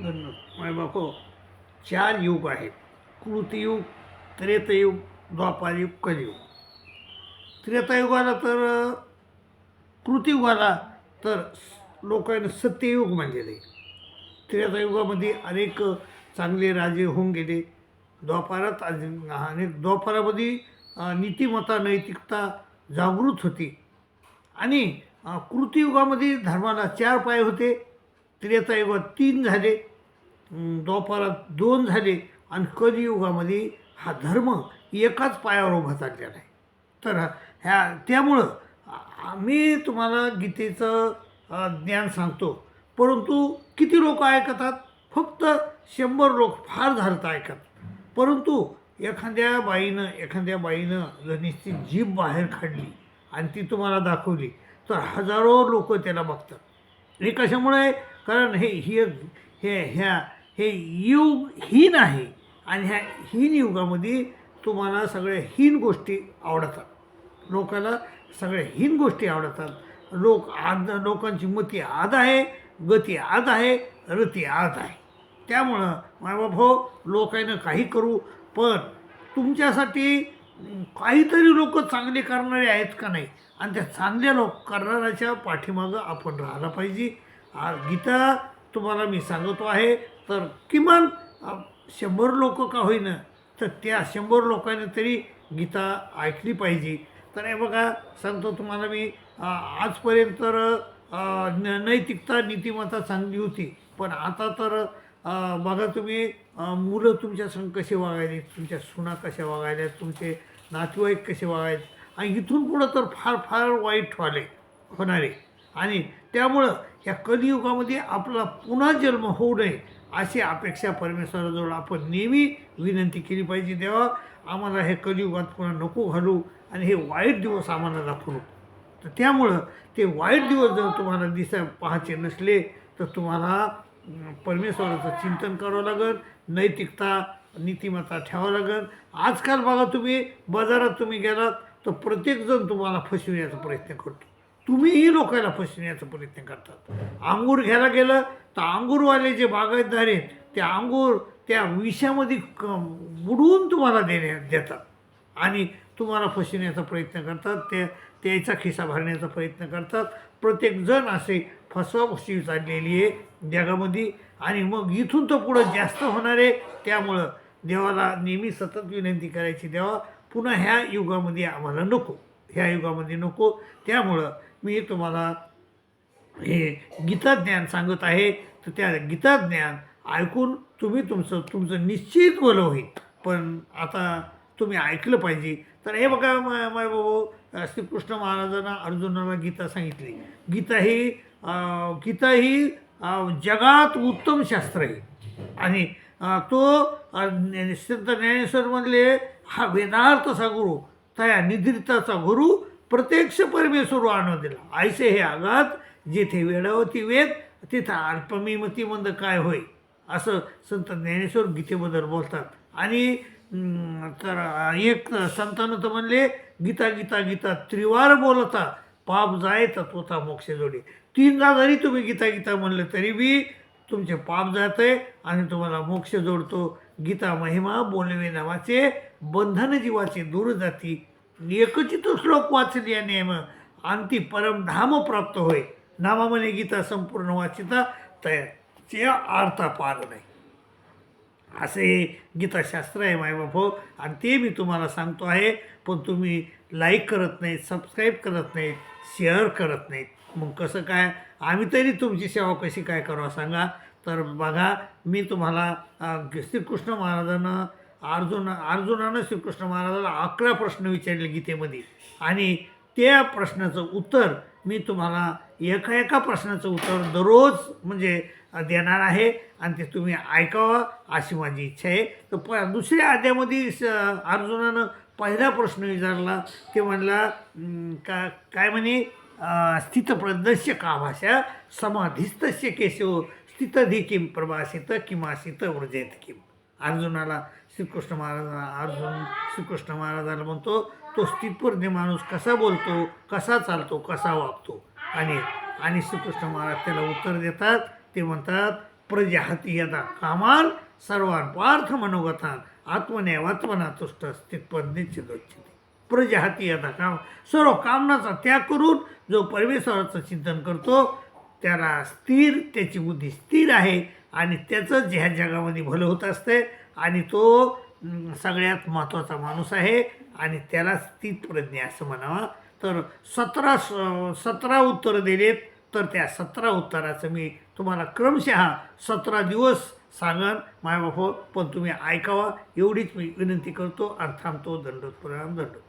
बापो चार युग आहेत. कृतियुग त्रेतयुग द्वापारयुग कलियुग. त्रेतायुगाला तर कृतियुगाला तर लोकांना सत्ययुग मानलेलं. आहे त्रेतायुगामध्ये अनेक चांगले राजे होऊन गेले. द्वापारात अनेक द्वापारामध्ये नीतिमत्ता नैतिकता जागृत होती. आणि कृतियुगामध्ये धर्माला चार पाय होते. त्रेतायुगात तीन झाले. अं, द्वापारात दोन झाले. आणि कलियुगामध्ये हा धर्म एकाच पायावर उभा चाललेला आहे. तर ह्या त्यामुळं मी तुम्हाला गीतेचं ज्ञान सांगतो. परंतु किती लोक ऐकतात? फक्त शंभर लोक फार झालं ऐकतात. ऐकत परंतु एखाद्या बाईनं एखाद्या बाईनं गणेशची जीभ बाहेर काढली आणि ती तुम्हाला दाखवली तर हजारो लोक त्याला बघतात. हे कशामुळे? कारण हे ही हे ह्या हे युग हीन आहे. आणि ह्या हीन युगामध्ये तुम्हाला सगळ्या हीन गोष्टी आवडतात. लोकांना सगळ्या हीन गोष्टी आवडतात. लोक आद लोकांची मती आद आहे गती आद आहे रती आद आहे. त्यामुळं मायबाप हो लोकांना काही करू पण तुमच्यासाठी काहीतरी लोक चांगले करणारे आहेत का नाही? आणि त्या चांगल्या लोक करणाऱ्याच्या पाठीमागं आपण राहायला पाहिजे. गीता तुम्हाला मी सांगतो आहे तर किमान शंभर लोक का होईना तर त्या शंभर लोकांनी तरी गीता ऐकली पाहिजे. तर हे बघा सांगतो तुम्हाला मी आजपर्यंत तर न नैतिकता नीतिमत्ता चांगली होती पण आता तर बघा तुम्ही मुलं तुमच्या संग कसे वागायले तुमच्या सुना कशा वागायल्या तुमचे नातेवाईक कसे वागायचे आणि इथून पुढं तर फार फार वाईट व्हाले होणारे. आणि त्यामुळं या कलियुगामध्ये आपला पुन्हा जन्म होऊ नये अशी अपेक्षा परमेश्वराजवळ आपण नेहमी विनंती केली पाहिजे. देवा आम्हाला हे कलियुगात पुन्हा नको घालू आणि हे वाईट दिवस आम्हाला दाखवू. तर त्यामुळं ते वाईट दिवस जर तुम्हाला दिसा पाहायचे नसले तर तुम्हाला परमेश्वराचं चिंतन करावं लागेल नैतिकता नीतिमत्ता ठेवावं लागेल. आजकाल बघा तुम्ही बाजारात तुम्ही गेलात तर प्रत्येकजण तुम्हाला फसविण्याचा प्रयत्न करतो. तुम्हीही लोकांना फसविण्याचा प्रयत्न करतात. अंगूर घ्यायला गेलं तर अंगूरवाले जे बागायतदार आहेत ते अंगूर त्या विषामध्ये क बुडवून तुम्हाला देण्या देतात. आणि तुम्हाला फसविण्याचा प्रयत्न करतात ते त्याचा खिसा भरण्याचा प्रयत्न करतात. प्रत्येकजण असे फसवाफसवी चाललेली आहे जगामध्ये. आणि मग इथून तर पुढं जास्त होणार आहे. त्यामुळं देवाला नेहमी सतत विनंती करायची देवा पुन्हा ह्या युगामध्ये आम्हाला नको. ह्या युगामध्ये नको. त्यामुळं मी तुम्हाला हे गीताज्ञान सांगत आहे. तर त्या गीताज्ञान ऐकून तुम्ही तुमचं तुमचं निश्चित भलं होईल. पण आता तुम्ही ऐकलं पाहिजे. तर हे बघा माय माय बाबू श्रीकृष्ण महाराजांना अर्जुनाला गीता सांगितली. गीता ही गीता ही जगात उत्तम शास्त्र आहे. आणि तो अं, संत ज्ञानेश्वर म्हणले हा वेदार्थ गुरु. तया निद्रिताचा गुरु प्रत्यक्ष परमेश्वर आणून दिला. आयसे हे आघात जिथे वेळावती वेद तिथं अल्पमिमती मंद काय होय? असं संत ज्ञानेश्वर गीतेबद्दल बोलतात. आणि तर एक संतानं तर म्हणले गीता गीता गीता त्रिवार बोलता पाप जाय तत्वता मोक्ष जोडी. तीनदा जरी तुम्ही गीता गीता म्हणलं तरी बी तुमचे पाप जाते आणि तुम्हाला मोक्ष जोडतो. गीता महिमा बोलवे नावाचे बंधन जीवाचे दूर जाती. एकचित श्लोक वाचल्या नेम अंती परमधाम प्राप्त होय. नामामने गीता संपूर्ण वाचिता त्याचे अर्थापार नाही. असे हे गीताशास्त्र आहे मायबाप हो आणि ते मी तुम्हाला सांगतो आहे पण तुम्ही लाईक करत नाहीत सबस्क्राईब करत नाहीत शेअर करत नाहीत मग कसं काय? आम्ही तरी तुमची सेवा कशी काय करावं सांगा? तर बघा मी तुम्हाला श्रीकृष्ण महाराजांना अर्जुन अर्जुनानं श्रीकृष्ण महाराजाला अकरा प्रश्न विचारले गीतेमध्ये. आणि त्या प्रश्नाचं उत्तर मी तुम्हाला एका एका प्रश्नाचं उत्तर दररोज म्हणजे देणार आहे आणि ते तुम्ही ऐकावं अशी माझी इच्छा आहे. तर प दुसऱ्या अध्यामध्ये स अर्जुनानं पहिला प्रश्न विचारला ते म्हणला का काय म्हणे? अं, स्थितप्रदस्य का भाषा समाधिस्तस्य केशव स्थितधी किम प्रभासित किमासित व्रजेत किम? अर्जुनाला श्रीकृष्ण महाराजाला अर्जुन श्रीकृष्ण महाराजाला म्हणतो तो स्थितपूर्णी माणूस कसा बोलतो कसा चालतो कसा वागतो? आणि आणि श्रीकृष्ण महाराज त्याला उत्तर देतात. ते म्हणतात प्रजाहती यदा कामाल सर्वान पार्थ मनोगतान आत्मनेवात्मना तुष्ट स्थितपज्ञिच्छिदोच्छिते प्रजाहती यदा काम सर्व कामनाचा त्याग करून जो परमेश्वराचं चिंतन करतो त्याला स्थिर त्याची बुद्धी स्थिर आहे. आणि त्याचंच ह्या जगामध्ये भलं होत असते आणि तो सगळ्यात महत्त्वाचा माणूस आहे आणि त्यालाच ती प्रज्ञा असं म्हणावा. तर सतरा सतरा उत्तरं दिलेत तर त्या सतरा उत्तराचं मी तुम्हाला क्रमशः सतरा दिवस सांगन. मायबाप हो, पण तुम्ही ऐकावा एवढीच मी विनंती करतो आणि थांबतो दंडोत प्रणाम दंडोत